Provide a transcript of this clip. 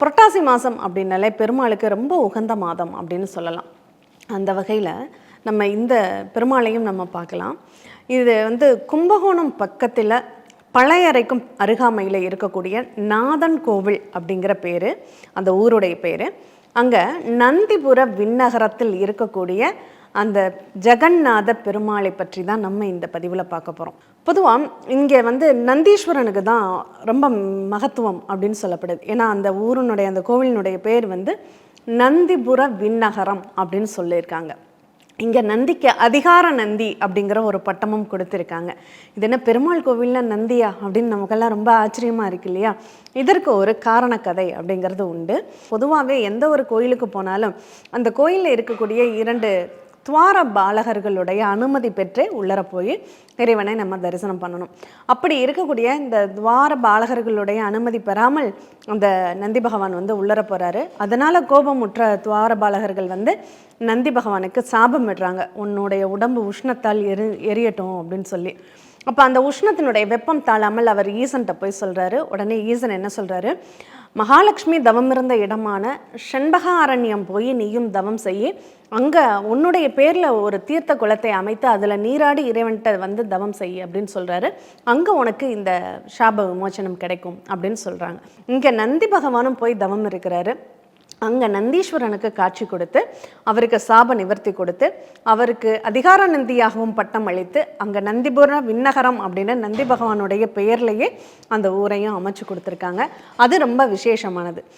புரட்டாசி மாதம் அப்படின்னாலே பெருமாளுக்கு ரொம்ப உகந்த மாதம் அப்படின்னு சொல்லலாம். அந்த வகையில் நம்ம இந்த பெருமாளையும் நம்ம பார்க்கலாம். இது வந்து கும்பகோணம் பக்கத்தில் பழையறைக்கும் அருகாமையில் இருக்கக்கூடிய நாதன் கோவில் அப்படிங்கிற பேர் அந்த ஊருடைய பேர். அங்கே நந்திபுர விண்ணகரத்தில் இருக்கக்கூடிய அந்த ஜெகநாத பெருமாளை பற்றி தான் நம்ம இந்த பதிவில் பார்க்க போகிறோம் பொதுவாக இங்கே வந்து நந்தீஸ்வரனுக்கு தான் ரொம்ப மகத்துவம் அப்படின்னு சொல்லப்படுது. ஏன்னா அந்த ஊரினுடைய அந்த கோவிலினுடைய பேர் வந்து நந்திபுர விண்ணகரம் அப்படின்னு சொல்லியிருக்காங்க. இங்கே நந்திக்கு அதிகார நந்தி அப்படிங்கிற ஒரு பட்டமும் கொடுத்துருக்காங்க. இது என்ன பெருமாள் கோவிலில் நந்தியா அப்படின்னு நமக்கெல்லாம் ரொம்ப ஆச்சரியமாக இருக்கு இல்லையா? இதற்கு ஒரு காரண கதை அப்படிங்கிறது உண்டு. பொதுவாகவே எந்த ஒரு கோயிலுக்கு போனாலும் அந்த கோயிலில் இருக்கக்கூடிய இரண்டு துவார பாலகர்களுடைய அனுமதி பெற்று உள்ளர போய் இறைவனை நம்ம தரிசனம் பண்ணணும். அப்படி இருக்கக்கூடிய இந்த துவார பாலகர்களுடைய அனுமதி பெறாமல் அந்த நந்தி பகவான் வந்து உள்ளர போகிறாரு அதனால் கோபமுற்ற துவார பாலகர்கள் வந்து நந்தி பகவானுக்கு சாபம் விடுறாங்க. உன்னுடைய உடம்பு உஷ்ணத்தால் எரி எரியட்டும் அப்படின்னு சொல்லி. அப்போ அந்த உஷ்ணத்தினுடைய வெப்பம் தாழாமல் அவர் ஈசன்கிட்ட போய் சொல்கிறாரு உடனே ஈசன் என்ன சொல்கிறாரு மகாலட்சுமி தவம் இருந்த இடமான செண்பகாரண்யம் போய் நீயும் தவம் செய்ய. அங்கே உன்னுடைய பேரில் ஒரு தீர்த்த குளத்தை அமைத்து அதில் நீராடி இறைவன்கிட்ட வந்து தவம் செய் அப்படின்னு சொல்கிறாரு அங்கே உனக்கு இந்த சாப விமோச்சனம் கிடைக்கும் அப்படின்னு சொல்கிறாங்க இங்கே நந்தி பகவானும் போய் தவம் இருக்கிறாரு. அங்கே நந்தீஸ்வரனுக்கு காட்சி கொடுத்து அவருக்கு சாப நிவர்த்தி கொடுத்து அவருக்கு அதிகார நந்தியாகவும் பட்டம் அளித்து அங்கே நந்திபுர விண்ணகரம் அப்படின்னு நந்தி பகவானுடைய பெயர்லேயே அந்த ஊரையும் அமைச்சு கொடுத்துருக்காங்க. அது ரொம்ப விசேஷமானது.